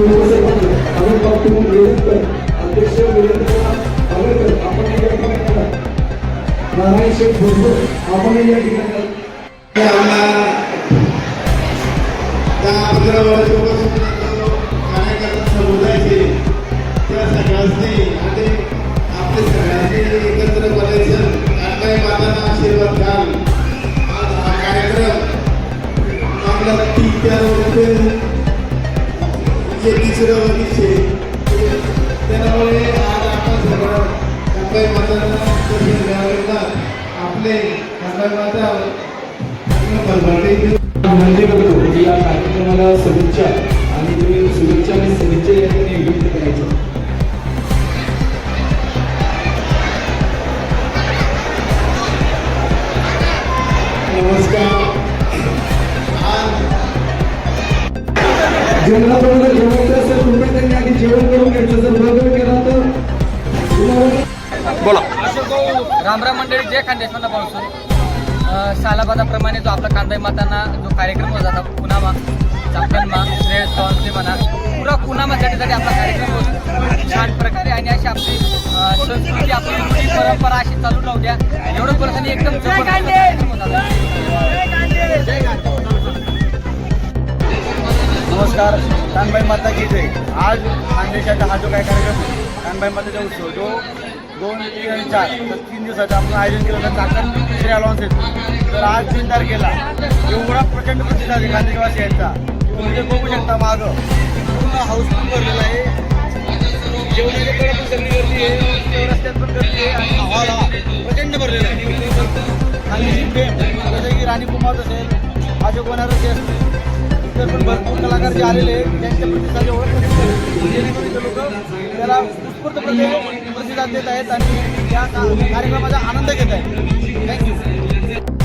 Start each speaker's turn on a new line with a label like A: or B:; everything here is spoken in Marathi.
A: आपण डॉक्टर अध्यक्ष आपण या ठिकाणी नारायण शेठ भोसले आपण या ठिकाणी
B: त्या पंधरा वर्षापासून कार्यकर्ता समुदायाचे त्या सगळ्यांनी आणि आपले सगळ्यांनी एकत्र करायचं आपल्या मातांना आशीर्वाद घ्याल आज हा कार्यक्रम आपला तीन चार वर्ष जे तिसरं वर्ष त्यामुळे आज आपण सगळं काकाई मातांना आपले काकाई माता भरभरते
A: विनंती करतो जेवणाबरोबर जेवायचं असेल कृपया त्यांनी आधी जेवण करून घ्यायचं जर बरोबर केला तर? तुम्हाला
C: रामराम मंडळी जय खांदेश्वरला पावसून सालाबादाप्रमाणे जो आपला कांदा मातांना जो कार्यक्रम होत जाता पुनामा चाकणमा श्रेय सॉन्सले म्हणा पुरा पुनामासाठी आपला कार्यक्रम होतो छान प्रकारे आणि अशी आपली संस्कृती आपली परंपरा अशी चालू राहू द्या. एवढं परत एकदम
D: नमस्कार कानबाई माता की जय. आज खानदेशाचा हा जो काय कार्यक्रम कानबाई माताचा उत्सव जो दोन तीन चार तर तीन दिवसाचा आपण आयोजन केलं होतं काकण श्री लॉन्स तर आज तीन तारखेला एवढा प्रचंड प्रतिसाद आहे खानदेशवासी यांचा म्हणजे बघू शकता मागं. पूर्ण हाऊसफुल भरलेला आहे. जेवणाच्याकडे पण सगळी गर्दी आहे रस्त्यात पण गर्दी आहे आणि हॉल हा प्रचंड भरलेला आहे. खानदेशी फेम जसं की राणी कुमार असेल अशोक वनारसी असेल इतर पण भरपूर कलाकार जे आलेले आहेत त्यांच्या प्रतिसाद एवढं जेणेकरून इथं लोक त्याला उत्स्फूर्त प्रतिसाद देत आहेत आणि या कार्यक्रमाचा आनंद घेत आहेत. थँक्यू